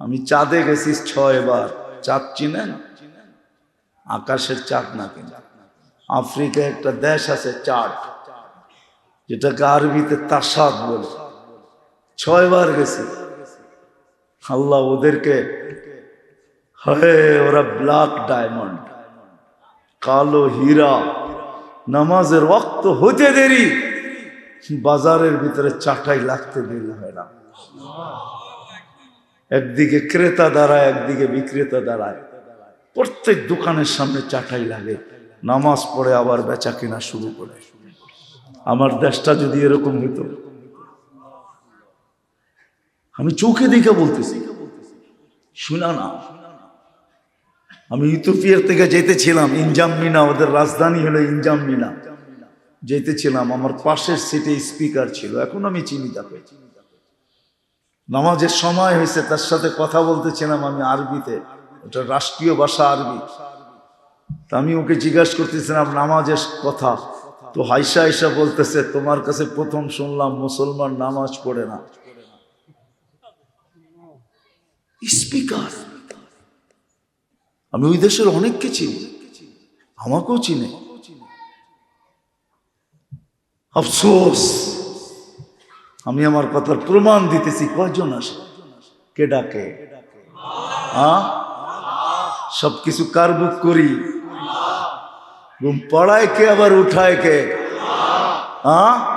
আমি চাঁদে গেছি ছয় বার। চাঁদ চিনেন? আকাশের চাঁদ না কিনা? আফ্রিকায় একটা দেশ আছে চাঁদ, যেটাকে আরবিতে তাসাদ বলে। ছয় বার গেছি। আল্লাহ ওদেরকে, হয়ে ওরা ব্ল্যাক ডায়মন্ড, কালো হীরা, নামাজের রক্ত হতে দেরি, বাজারের ভিতরে চাটাই লাগতে দেরি হয় না। একদিকে ক্রেতা দাঁড়ায়, একদিকে বিক্রেতা দাঁড়ায়। প্রত্যেক দোকানের সামনে চাটাই লাগে। নামাজ পড়ে আবার বেচা কেনা শুরু করে। আমার দেশটা যদি এরকম হতো আমি চোখে দেখে বলতেছি। শুনা না। আমি ইথোপিয়ার থেকে যেতেছিলাম ইনজাম মিনা ওদের রাজধানী হলো ইনজাম মিনা যেতেছিলাম, আমার পাশের সিটে স্পিকার ছিল। এখন আমি চিনি তাকে। নামাজের সময় হয়েছে, তার সাথে কথা বলতেছিলাম আমি আরবিতে। ওটা রাষ্ট্রীয় ভাষা আরবি। তা আমি ওকে জিজ্ঞাসা করতেছিলাম, নামাজের কথা? তো হাইসা হাইসা বলতেছে, তোমার কাছে প্রথম শুনলাম মুসলমান নামাজ পড়ে না। স্পিকার। আমি ওই দেশের অনেককে চিনি। আমাকেও চিনে। আফসোস। আমি আমার কথার প্রমাণ দিতেছি, কয়জন আসে? কে ডাকে? হ্যাঁ? সব কিছু কার বুক করি? ঘুম পড়ায় কে আবার উঠায় কে? হ্যাঁ?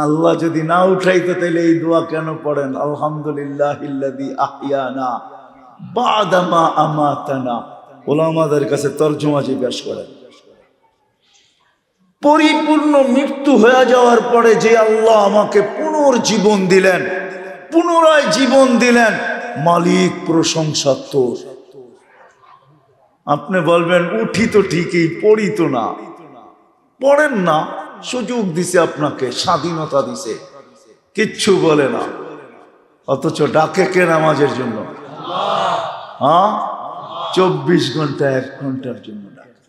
আল্লাহ যদি না উঠাইতো তাহলে এই দোয়া কেন পড়েন? আলহামদুলিল্লাহ বাদামা আমাতানা। ওলামাদের কাছে তর্জমা জিজ্ঞাসা করেন। পরিপূর্ণ মৃত্যু হয়ে যাওয়ার পরে যে আল্লাহ আমাকে পুনর্জীবন দিলেন, পুনরায় জীবন দিলেন, মালিক প্রশংসা তোর আপনি বলবেন, উঠি তো ঠিকই, পড়ি তো না। পড়েন না, সুযোগ দিছে আপনাকে, স্বাধীনতা দিছে। কিচ্ছু বলে না। অথচ ডাকে কে নামাজের জন্য? হ্যাঁ চব্বিশ ঘণ্টা, এক ঘণ্টার জন্য ডাকে।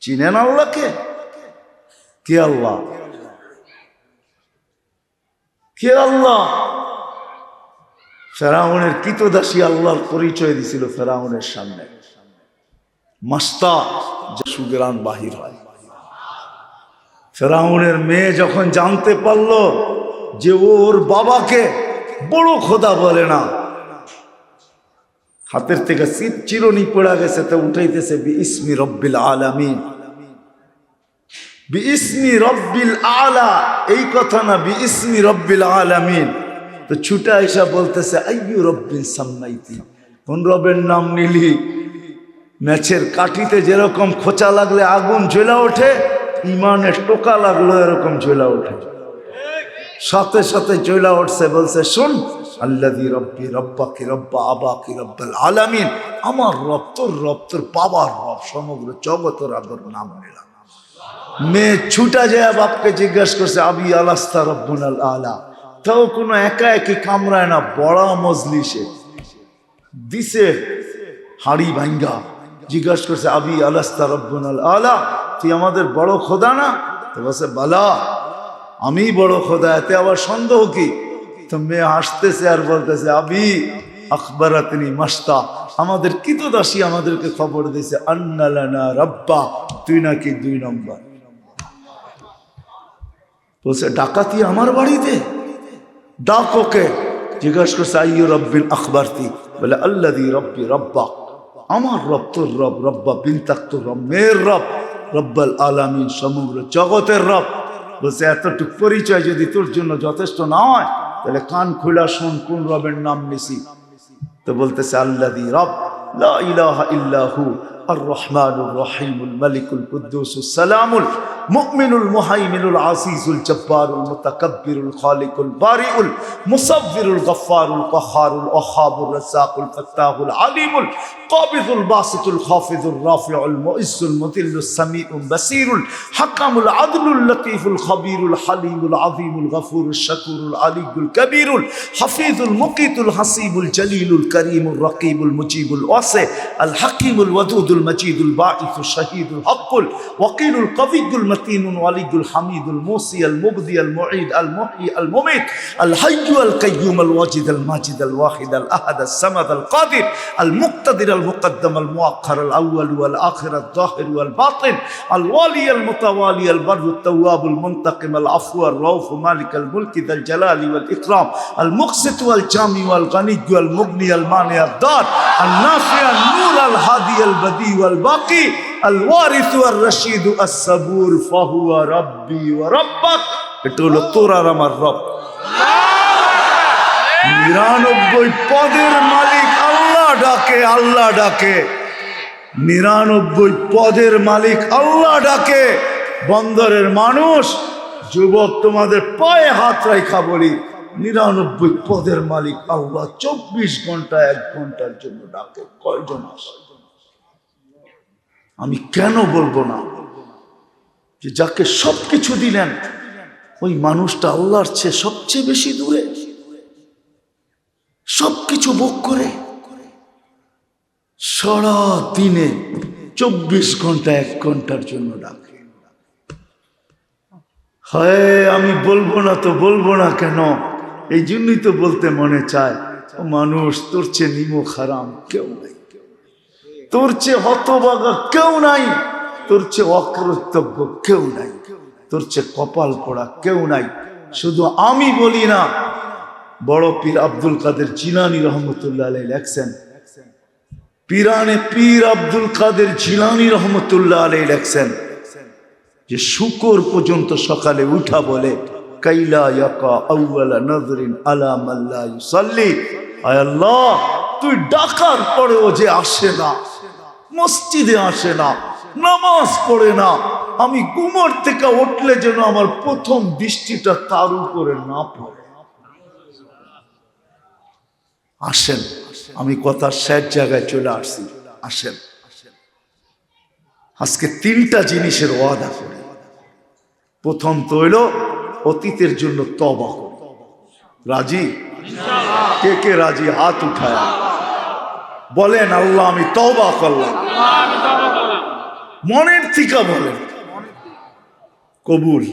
চিনেন আল্লাহকে? কে আল্লাহ? কে আল্লাহ? ফেরাউনের কিতদাসী আল্লাহর পরিচয় দিছিল ফেরাউনের সামনে। মাস্তা যে সুগেরান বাহির হয়। ফেরাউনের মেয়ে যখন জানতে পারল যে ওর বাবাকে বড় খোদা বলে না, হাতের থেকে চির চিরনি পড়া গেছে, তো উঠাইতেছে ইসমি রব্বিল আলামিন। বি ইসমি রব্বিল আলা, এই কথা না বি ইসমি রব্বিল আলামিন। তো ছুটা এসা বলতেছে, আইয়ু রব্বিল সাম্মাইতি? কোন রবের নাম নিলি? ম্যাচের কাঠিতে যেরকম খোঁচা লাগলে আগুন জ্বলা ওঠে, ইমানের টোকা লাগল এরকম জ্বলা ওঠে। সাথে সাথে জ্বলা উঠছে, বলছে, শুন আল্লাদি রব্বি রব্বা কি রব্বা আবা কি রব্বাল আলামিন, আমার রব, তোর রব, তোর বাবার রব, সমগ্র জগতের আদর নাম নিলাম। মেয়ে ছুটা যায় বাপকে জিজ্ঞাসা করছে, আবি আলাস্তা রব্বুল আলা। তাও কোনো একা একই কামরায় না, বড় মজলিসে। দিছে হাড়ি ভাঙ্গা জিজ্ঞাসা করছে, আবি আলাস্তা রব্বুল আলা? তুই আমাদের বড় খোদা না? তো বলছে, বালা আমি বড় খোদা, এতে আবার সন্দেহ কি? তো মেয়ে হাসতেছে আর বলতেছে, আবি আখবরাতনি মাস্তা আমাদের কিতদাসী আমাদেরকে খবর দিয়েছে আন্নালানা রব্বা, তুই নাকি দুই নম্বর। বলছে, ডাকাতি আমার বাড়িতে? ডাক ওকে। জিজ্ঞাসা করছে, আইয়ু রব্বিল আখবরতি? বলে আল্লাদি রব্বি রব্বা আমার রব তোর রব, রব্বা বিনতাক তোর রব, মেয়ের রব, রব্বাল আলামিন সমগ্র জগতের রব। বলছে, এতটুকু পরিচয় যদি তোর জন্য যথেষ্ট না হয় তাহলে কান খোলা শোন, কোন রবের নাম নিছি? তো বলতেছে আল্লাদি রব ইল্লাহু الرحمن الرحيم الملك القدوس السلام المؤمن المهيمن العزيز الجبار المتكبر الخالق البارئ المصور الغفار القهار الوهاب الرزاق الفتاح العليم القابض الباسط الخافض الرافع المعز المذل السميع البصير الحكم العدل اللطيف الخبير الحليم العظيم الغفور الشكور العلي الكبير الحفيظ المقيت الحسيب الجليل الكريم الرقيب المجيب الواسع الحكيم الودود المجيد الباعث الشهيد الحق الوكيل القوي المتين الولي الحميد الموصي المبدي المعيد المحيي المميت الحي القيوم الواجد الماجد الواحد الأحد الصمد القادر المقتدر المقدم المؤخر الأول والآخر الظاهر والباطن الوالي المتوالي البر التواب المنتقم العفو الرؤوف مالك الملك ذا الجلال والإكرام المقسط والجامع والغني والمغني المانع الدار النافع النور الهادي البديع ওয়াল বাকি আল আস সাবুর ফাহুয়া রাব্বি ওয়া রাব্বাক এটা হলো তোর আর আমার রব। নিরানব্বই পদের মালিক আল্লাহ ডাকে আল্লাহ ডাকে। নিরানব্বই পদের মালিক আল্লাহ ডাকে। বন্দরের মানুষ, যুবক তোমাদের পায়ে হাত রাইখা বলি, নিরানব্বই পদের মালিক আল্লাহ চব্বিশ ঘণ্টা, এক ঘণ্টার জন্য ডাকে। কয়জন আসে আমি কেন বলব না? যে যাকে সবকিছু দিলেন, ওই মানুষটা আল্লাহর চেয়ে সবচেয়ে বেশি দূরে। সবকিছু ভোগ করে। সারা দিনে চব্বিশ ঘণ্টা, এক ঘণ্টার জন্য ডাকে। হয়, আমি বলব না তো বলব না কেন? এই জন্যই তো বলতে মনে চায় মানুষ তোর চেয়ে নিমো খারাম কেউ নাই। তোর চেয়ে হতবাগা কেউ নাই, তোর চেয়ে অকর্তব্য কেউ নাই, তোর চেয়ে কপাল পড়া কেউ নাই। শুধু আমি বলি না, বড় পীর আব্দুল কাদের জিলানি রহমতুল্লাহ লেখছেন, পীরানে পীর আব্দুল কাদের জিলানি রহমতুল্লাহ আলাই লেখছেন, যে শুকর পর্যন্ত সকালে উঠা বলে, কাইলা আলা তুই ডাকার পরেও যে আসে না। মসজিদে আসে না, নামাজ পড়ে না। আমি গুমর থেকে উঠলে যেন আমার প্রথম দৃষ্টিটা তার উপরে না পড়ে। আসেন, আমি কথার শেষ জায়গায় চলে আসছি। আসেন। আজকে তিনটা জিনিসের ওয়াদা করি। প্রথম তো হইল অতীতের জন্য তবা রাজি? কে কে রাজি? হাত উঠায়। বলেন, আল্লাহ, আমি তবা করলাম। মনের থিকা বলেন। কবুল।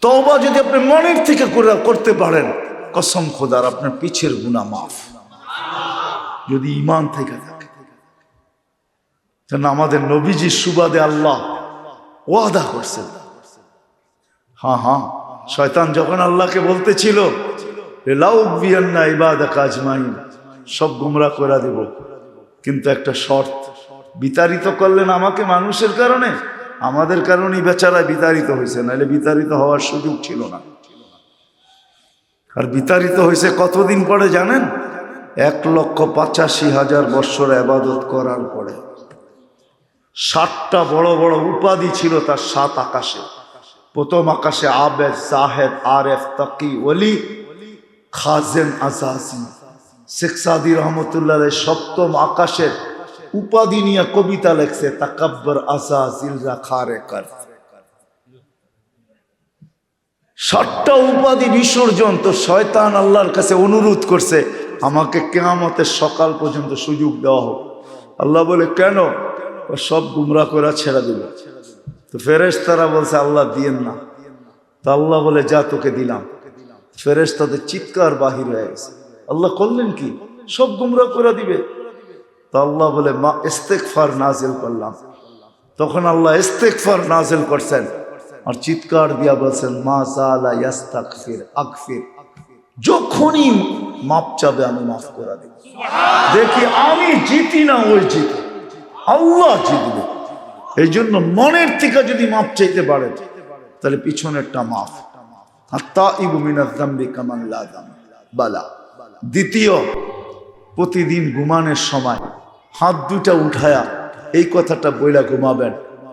তবা যদি আপনি মনের থেকে করে- করতে পারেন, কসম খোদার, আপনার পিছের গুণা মাফ। যদি ইমান থেকে থাকে। যেন আমাদের নবীজির সুবাদে আল্লাহ ওয়াদা করছেন। হ্যাঁ হ্যাঁ শয়তান যখন আল্লাহকে বলতেছিল লাউবিয়ান্না ইবাদা কাজ মাইন সব গুমরা করে দেব। কিন্তু একটা শর্ত, বিতাড়িত করলেন আমাকে মানুষের কারণে? আমাদের কারণেই বেচারা বিতাড়িত হয়েছে নাহলে বিতাড়িত হওয়ার সুযোগ ছিল না। আর বিতাড়িত হয়েছে কতদিন পরে জানেন? এক লক্ষ পঁচাশি হাজার বৎসর আবাদত করার পরে। ষাটটা বড় বড় উপাধি ছিল তার সাত আকাশে। প্রথম আকাশে আবেদ, জাহেদ, আরেফ, তাকি, ওলি, খাজেন, আজাজি। শেখ সাদি রহমতুল্লাহ সপ্তম আকাশের উপাধি নিয়ে কবিতা লেখছে, তাকাব্বর আজাজিল রাখারে কর ষাটটা উপাধি বিসর্জন তো শয়তান আল্লাহর কাছে অনুরোধ করছে, আমাকে কেয়ামতের সকাল পর্যন্ত সুযোগ দেওয়া হোক। আল্লাহ বলে, কেন? সব গুমরা করে ছেড়ে দিল। তো ফেরেস তারা বলছে, আল্লাহ দিয়েন না। তো আল্লাহ বলে, যা তোকে দিলাম। ফেরেস তাদের চিৎকার বাহির হয়ে গেছে। আল্লাহ করলেন কি? সব গুমরা করে দিবে। তা আল্লাহ বলে মা ইস্তেকফার নাজিল করলাম। তখন আল্লাহ ইস্তেকফার নাজিল করছেন। আর চিৎকার দিয়া বলছেন মা জালা ইয়াস্তাকফির আকফির যখনই মাপ চাবে আমি মাফ করে দেব। দেখি আমি জিতি না ওই জিতে। আল্লাহ জিতবে। এই জন্য মনের থেকে যদি মাপ চাইতে পারে তাহলে পিছনেরটা মাফ। আর তা ইবুমিনার দাম্বি কামাল্লা দাম বালা। দ্বিতীয়, প্রতিদিন ঘুমানোর সময় হাত দুটা উঠায়া এই কথাটা বইলা ঘুমাবেন।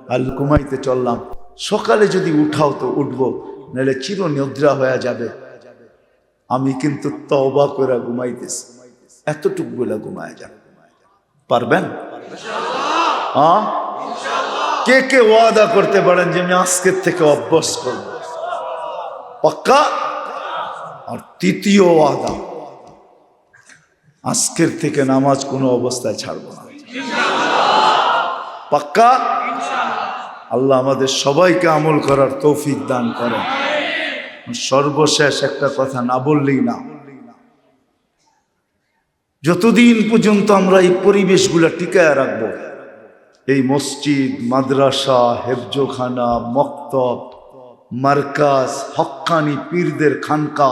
আর ঘুমাইতে চললাম। সকালে যদি উঠাও তো উঠবো, নাহলে চির নিদ্রা হয়ে যাবে। আমি কিন্তু তবা করে ঘুমাইতেছি। এতটুক বইলা ঘুমায় যান পারবেন? হ্যাঁ? কে কে ওয়াদা করতে পারেন যে আমি আজকের থেকে অভ্যস্ত? করব পাক্কা? আর তৃতীয় ওয়াদা। আজকের থেকে নামাজ কোনো অবস্থায় ছাড়বো না। পাক্কা? আল্লাহ আমাদের সবাইকে আমল করার তৌফিক দান করেন। সর্বশেষ একটা কথা না বললেই না। যতদিন পর্যন্ত আমরা এই পরিবেশগুলো টিকায় রাখব, এই মসজিদ, মাদ্রাসা, হেফজোখানা, মক্তব, মার্কাজ, হক্কানি পীরদের খানকা,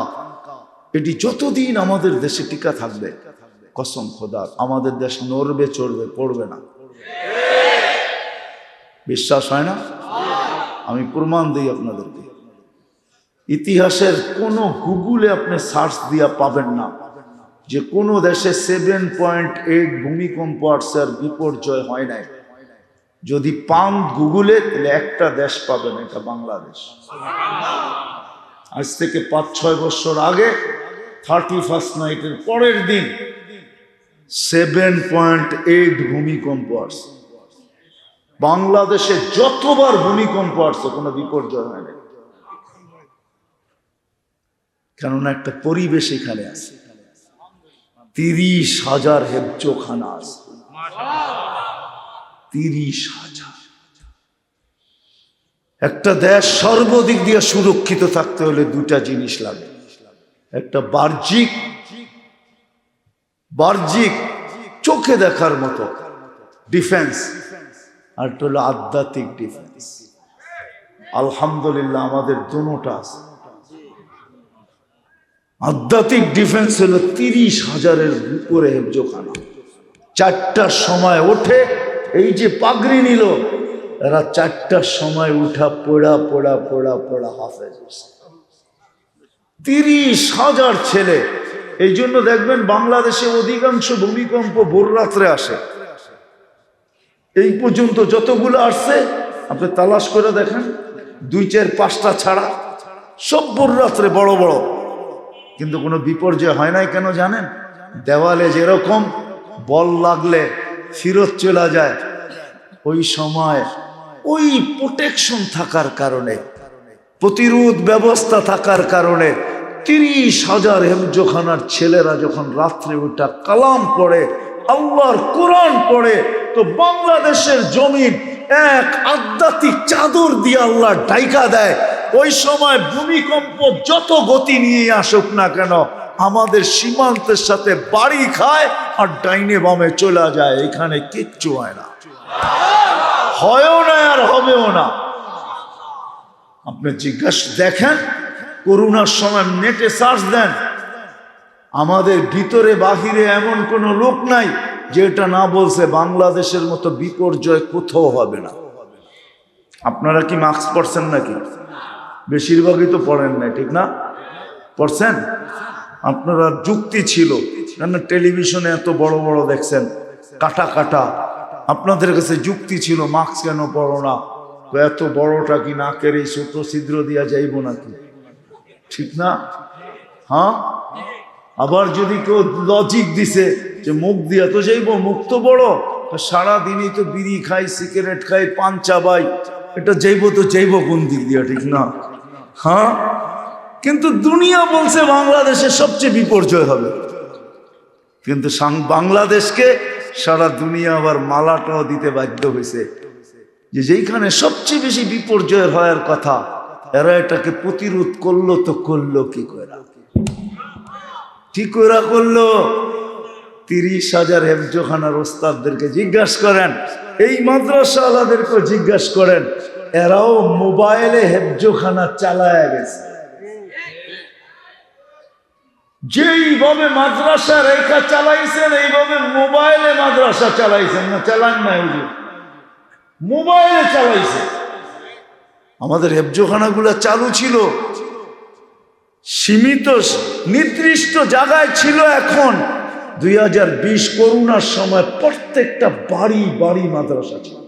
এটি যতদিন আমাদের দেশে টিকা থাকবে কসম খোদার, আমাদের দেশ নড়বে, চড়বে, পড়বে না। বিশ্বাস হয় না? আমি প্রমাণ দিই আপনাদেরকে। ইতিহাসের কোনো গুগলে আপনি সার্চ দিয়া পাবেন না। যে কোনো দেশে সেভেন পয়েন্ট এইট ভূমিকম্প আর বিপর্যয় হয় নাই। যদি পান গুগলে, তাহলে একটা দেশ পাবেন, এটা বাংলাদেশ। আজ থেকে পাঁচ ছয় বছর আগে থার্টি ফার্স্ট নাইটের পরের দিন সেভেন পয়েন্ট এইট ভূমিকম্প আসছে। বাংলাদেশে যতবার ভূমিকম্প আসছে, কোনো বিপর্যয় হয় না কেননা একটা পরিবেশ এখানে আছে। তিরিশ হাজার হেফজোখানা আছে। তিরিশ হাজার। একটা দেশ সর্বদিক দিয়ে সুরক্ষিত থাকতে হলে দুটা জিনিস লাগে। একটা বাহ্যিক বাহ্যিক চোখে দেখার মতো ডিফেন্স আর একটা হলো আধ্যাত্মিক ডিফেন্স আলহামদুলিল্লাহ আমাদের দুটা আছে। আধ্যাত্মিক ডিফেন্স হলো তিরিশ হাজারের উপরে হেফজোখানা। চারটার সময় ওঠে, এই যে পাগড়ি নিল, এরা চারটার সময় উঠা পোড়া পোড়া পোড়া পোড়া হাফেজ। তিরিশ হাজার ছেলে এই জন্য দেখবেন বাংলাদেশে অধিকাংশ ভূমিকম্প ভোর রাত্রে আসে। এই পর্যন্ত যতগুলো আসছে, আপনি তালাশ করে দেখেন, দুই চার পাঁচটা ছাড়া সব ভোর রাত্রে বড় বড়। কিন্তু কোনো বিপর্যয় হয় নাই কেন জানেন? দেওয়ালে যেরকম বল লাগলে ফিরত চলে যায়, ওই সময় ওই প্রোটেকশন থাকার কারণে, প্রতিরোধ ব্যবস্থা থাকার কারণে তিরিশ হাজার হেমজোখানার ছেলেরা যখন রাত্রে ওটা কালাম পড়ে, আল্লাহর কোরআন পড়ে, তো বাংলাদেশের জমিন এক আধ্যাত্মিক চাদর দিয়ে আল্লাহ ডাইকা দেয়। ওই সময় ভূমিকম্প যত গতি নিয়ে আসুক না কেন, আমাদের সীমান্তের সাথে বাড়ি খায় আর ডাইনে বামে চলে যায়। এখানে কিচ্ছু হয় না। হয়ও না আর হবেও না। আপনি জিজ্ঞাসা দেখেন করোনার সময় নেটে সার্চ দেন। আমাদের ভিতরে বাহিরে এমন কোনো লোক নাই যে এটা না বলছে বাংলাদেশের মতো বিপর্যয় কোথাও হবে না। আপনারা কি মাস্ক পরছেন নাকি? বেশিরভাগই তো পড়েন না ঠিক না? পড়ছেন? আপনারা যুক্তি ছিল টেলিভিশনে এত বড় বড় দেখছেন, কাটা কাটা। আপনাদের কাছে যুক্তি ছিল মাস্ক কেন পড়ো না? এত বড়টা কি নাকের এই ছোট ছিদ্র দিয়া যাইব নাকি? ঠিক না? হ্যাঁ? আবার যদি কেউ লজিক দিছে যে মুখ দিয়া তো যাইব, মুখ তো বড়। সারাদিনই তো বিড়ি খাই, সিগারেট খাই পান চাবাই এটা যাইব তো যাইব কোন দিক দিয়া, ঠিক না? হ্যাঁ? কিন্তু দুনিয়া বলছে বাংলাদেশে সবচেয়ে বিপর্যয় হবে। কিন্তু বাংলাদেশকে সারা দুনিয়া আবার মালাটাও দিতে বাধ্য হয়েছে। যে যেইখানে সবচেয়ে বেশি বিপর্যয়ের হওয়ার কথা এরা এটাকে প্রতিরোধ করল তো করল কি করে কি করে করল? তিরিশ হাজার হেফজোখানার ওস্তাদদেরকে জিজ্ঞাসা করেন, এই মাদ্রাসাওয়ালাদেরকেও জিজ্ঞাসা করেন, এরাও মোবাইলে হেফজোখানা চালায় গেছে। যেইভাবে মাদ্রাসা রেখা চালাইছেন, এইভাবে মোবাইলে মাদ্রাসা চালাইছেন না? চালান না মোবাইলে চালাইছে আমাদের হেফজোখানাগুলো চালু ছিল। সীমিত, নির্দিষ্ট জায়গায় ছিল এখন। দুই হাজার বিশ করোনার সময় প্রত্যেকটা বাড়ি বাড়ি মাদ্রাসা ছিল।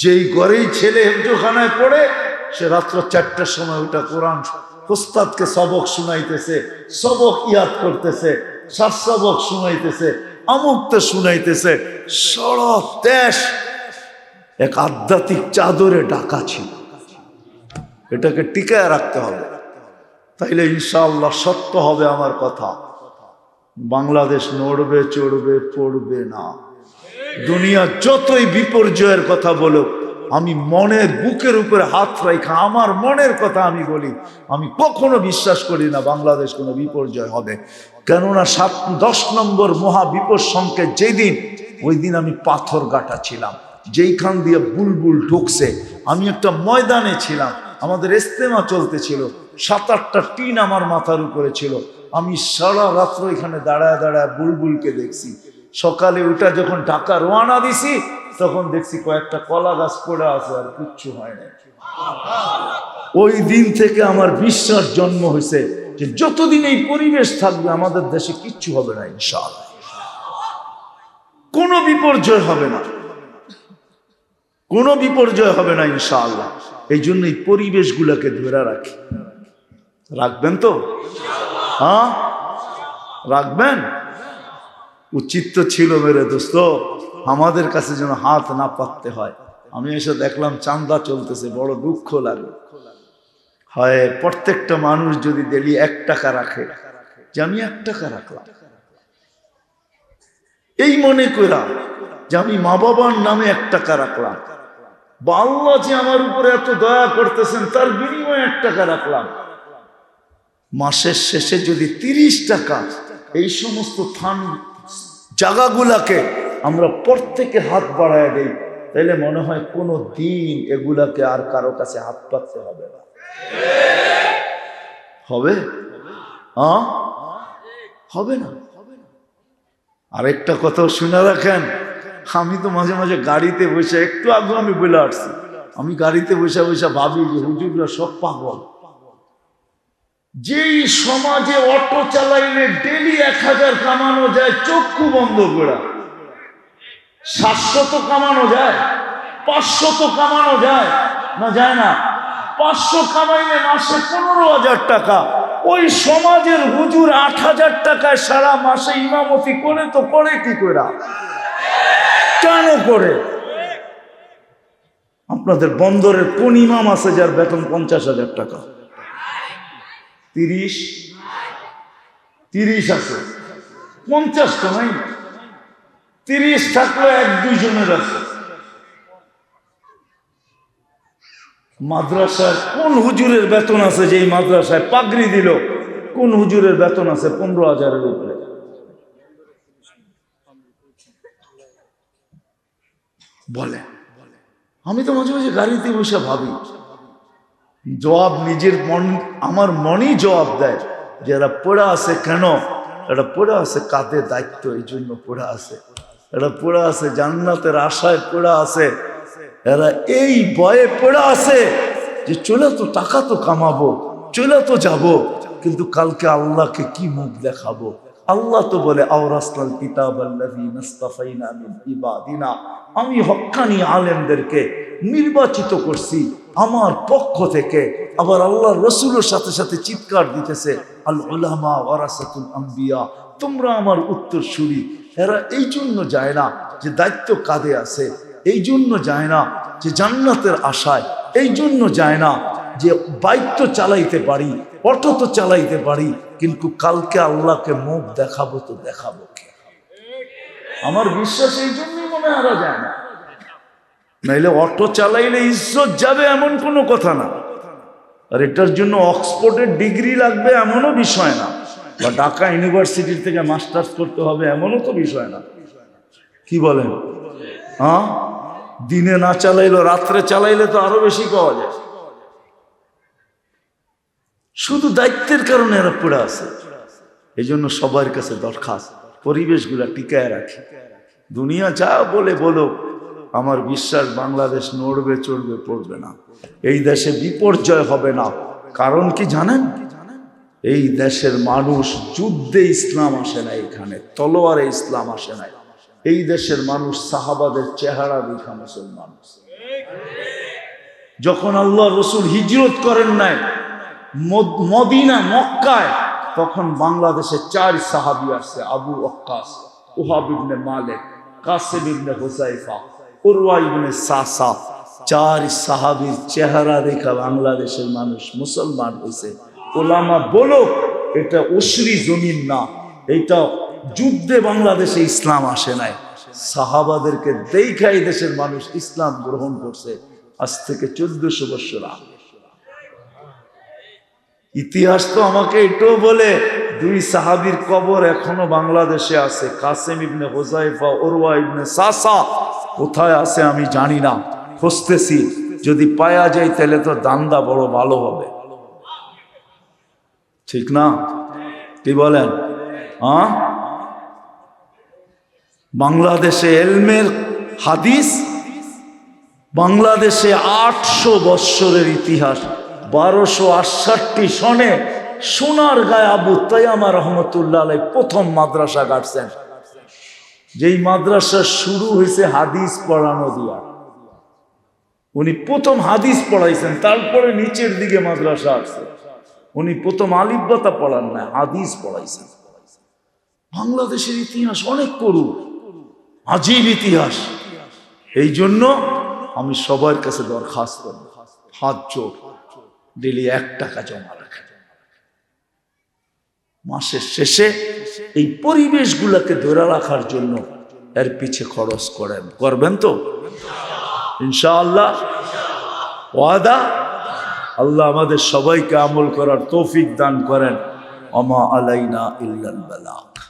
যেই ঘরেই ছেলে হেফজোখানায় পড়ে, সে রাত্র চারটার সময় ওটা কোরআন ওস্তাদকে সবক শুনাইতেছে, সবক ইয়াদ করতেছে সাত সবক শুনাইতেছে, আমুকতে শুনাইতেছে সারা দেশ। এক আধ্যাত্মিক চাদরে ডাকা ছিল। এটাকে টিকায় রাখতে হবে। তাইলে ইনশাআল্লাহ সত্য হবে আমার কথা। বাংলাদেশ নড়বে, চড়বে, পড়বে না। দুনিয়া যতই বিপর্যয়ের কথা বলো আমি মনের বুকের উপরে হাত রাখা আমার মনের কথা আমি বলি, আমি কখনো বিশ্বাস করি না বাংলাদেশ কোনো বিপর্যয় হবে। কেননা সাত দশ নম্বর মহা বিপদ সংকেত যেদিন ওই দিন আমি পাথর গাটা ছিলাম। যেইখান দিয়ে বুলবুল ঢুকছে, আমি একটা ময়দানে ছিলাম, আমাদের ইস্তেমা চলতেছিল সাত আটটা টিন আমার মাথার উপরে ছিল, আমি সারা রাত্র এখানে দাঁড়ায় দাঁড়ায় বুলবুলকে দেখছি। সকালে ওটা যখন ঢাকা রোয়ানা দিছি, তখন দেখছি কয়েকটা কলা গাছ পড়ে আছে আর কিচ্ছু হয় না ওই দিন থেকে আমার বিশ্বাস জন্ম হয়েছে যে যতদিন এই পরিবেশ থাকবে, আমাদের দেশে কিচ্ছু হবে না ইনশাল কোনো বিপর্যয় হবে না। কোনো বিপর্যয় হবে না, ইনশাআল্লাহ। এই জন্য এই ধরে রাখি। রাখবেন তো? হ্যাঁ? রাখবেন? উচিত তো ছিল মেরে দোস্ত, আমাদের কাছে যেন হাত না পাততে হয়। আমি এসে দেখলাম চান্দা চলতেছে, বড় দুঃখ লাগে। হয় প্রত্যেকটা মানুষ যদি ডেলি এক টাকা রাখে, যে আমি এক টাকা রাখলাম। এই মনে করা যে আমি মা বাবার নামে এক টাকা রাখলাম। বা আল্লাহ যে আমার উপরে এত দয়া করতেছেন, তার বিনিময়ে এক টাকা রাখলাম। মাসের শেষে যদি তিরিশ টাকা, এই সমস্ত থান জায়গাগুলাকে আমরা প্রত্যেকে হাত বাড়ায় দেই তাহলে মনে হয় কোনো দিন এগুলাকে আর কারও কাছে হাত পাততে হবে না। হবে? হবে না? আরেকটা কথা শুনে রাখেন আমি তো মাঝে মাঝে গাড়িতে বসে একটু আগে আমি বলে আসছি। আমি গাড়িতে বসে বসে ভাবি যে হুজুররা সব পাগল। যেই সমাজে অটো চালাইলে ডেলি এক হাজার কামানো যায়, চক্ষু বন্ধ করা। সাতশত কামানো যায়, পাঁচশত কামানো যায়, না যায় না? পাঁচশো কামাইলে মাসে পনেরো হাজার টাকা। ওই সমাজের হুজুর আট হাজার টাকায় সারা মাসে ইমামতি করে তো করে কি করে কেন করে। আপনাদের বন্দরের কোন ইমাম আছে যার বেতন পঞ্চাশ হাজার টাকা? তিরিশ? তিরিশ আছে। পঞ্চাশ তো নাই। তিরিশ থাকলে এক দুইজনের আছে। মাদ্রাসায় কোন হুজুরের বেতন আছে যে মাদ্রাসায় পাগড়ি দিল? কোন হুজুরের বেতন আছে পনেরো হাজারের উপরে? বলে। আমি তো মাঝে মাঝে গাড়িতে বসে ভাবি, জবাব নিজের মন, আমার মনই জবাব দেয় যে এরা পড়ে আছে কেন? এটা পড়ে আছে কাঁধে দায়িত্ব? এই জন্য পড়ে আছে। এরা পড়ে আছে জান্নাতের আশায় পড়ে আছে। এরা এই ভয়ে পড়ে আছে যে চলে তো টাকা তো কামাবো, চলে তো যাব, কিন্তু কালকে আল্লাহকে কি মুখ দেখাবো? আল্লাহ তো বলে আমি হক্কানি আলেমদেরকে নির্বাচিত করছি আমার পক্ষ থেকে। আবার আল্লাহ রসুলের সাথে সাথে চিৎকার দিতেছে আল তোমরা আমার উত্তর শুরি এরা এই জন্য যায় না যে দায়িত্ব কাঁধে আছে, এই জন্য যায় না যে জান্নাতের আশায়, এই জন্য যায় না যে বাইক তো চালাইতে পারি, অটো তো চালাইতে পারি, কিন্তু কালকে আল্লাহকে মুখ দেখাবো তো দেখাবো কে? আমার বিশ্বাস এই জন্যই মনে হারা যায় না। নাইলে অটো চালাইলে ইজ্জত যাবে এমন কোনো কথা না। আর এটার জন্য অক্সফোর্ডের ডিগ্রি লাগবে এমনও বিষয় না। বা ঢাকা ইউনিভার্সিটির থেকে মাস্টার্স করতে হবে এমনও তো বিষয় না। কি বলেন? হ্যাঁ? দিনে না চালাইলো রাত্রে চালাইলে তো আরও বেশি পাওয়া যায়। শুধু দায়িত্বের কারণে এরা পড়ে আছে। এই জন্য সবার কাছে দরখাস্ত, পরিবেশগুলা টিকায় রাখে। দুনিয়া যা বলে বলো আমার বিশ্বাস বাংলাদেশ নড়বে, চড়বে, পড়বে না। এই দেশে বিপর্যয় হবে না। কারণ কি জানেন? এই দেশের মানুষ যুদ্ধে ইসলাম আসে না এখানে, তলোয়ারে ইসলাম আসে না। এই দেশের মানুষ সাহাবাদের চেহারা দেখা মুসলমান। যখন আল্লাহ রসুল হিজরত করেন নাই মদিনা, মক্কায়, তখন বাংলাদেশে চার সাহাবি আসছে Abu Waqqas Wahab ibn Malik, Qasim Huzaifa ibn Sasa, চার সাহাবির চেহারা দেখা বাংলাদেশের মানুষ মুসলমান হয়েছে। ওলামা বলো এটা উসরি জমিন না এটা যুদ্ধে বাংলাদেশে ইসলাম আসে নাই। সাহাবাদেরকে দেখাই দেশের মানুষ ইসলাম গ্রহণ করছে। আজ থেকে চোদ্দশো বৎসর আগে। ইতিহাস তো আমাকে এটাও বলে, দুই সাহাবীর কবর এখনও বাংলাদেশে আছে, কাসেম ইবনে হোজাইফা ওরওয়া ইবনে সাসা। কোথায় আছে আমি জানি না, খুঁজতেছি। যদি পায়া যায় তাহলে তো দান্দা বড় ভালো হবে। ঠিক না? কি বলেন? হ্যাঁ? বাংলাদেশে এলমের হাদিস, বাংলাদেশে আটশো বৎসরের ইতিহাস। বারোশো আটষট্টি সনে সোনার গায়ে আবু তাইয়ামা রহমতুল্লাহ প্রথম মাদ্রাসা কাটছেন। যেই মাদ্রাসা শুরু হয়েছে হাদিস পড়ানো দিয়া। উনি প্রথম হাদিস পড়াইছেন, তারপরে নিচের দিকে মাদ্রাসা আসছে। উনি প্রথম আলিব্বাতা পড়ান না, হাদিস পড়াইছেন। বাংলাদেশের ইতিহাস অনেক করু আজীব ইতিহাস। এই জন্য আমি সবার কাছে দরখাস্ত, হাত জোর ডেলি এক টাকা জমা রাখেন মাসের শেষে এই পরিবেশগুলোকে ধরে রাখার জন্য এর পিছে খরচ করেন। করবেন তো? ইনশাআল্লাহ। ওয়াদা? আল্লাহ আমাদের সবাইকে আমল করার তৌফিক দান করেন। অমা আলাইনা ইল্লাল বালাক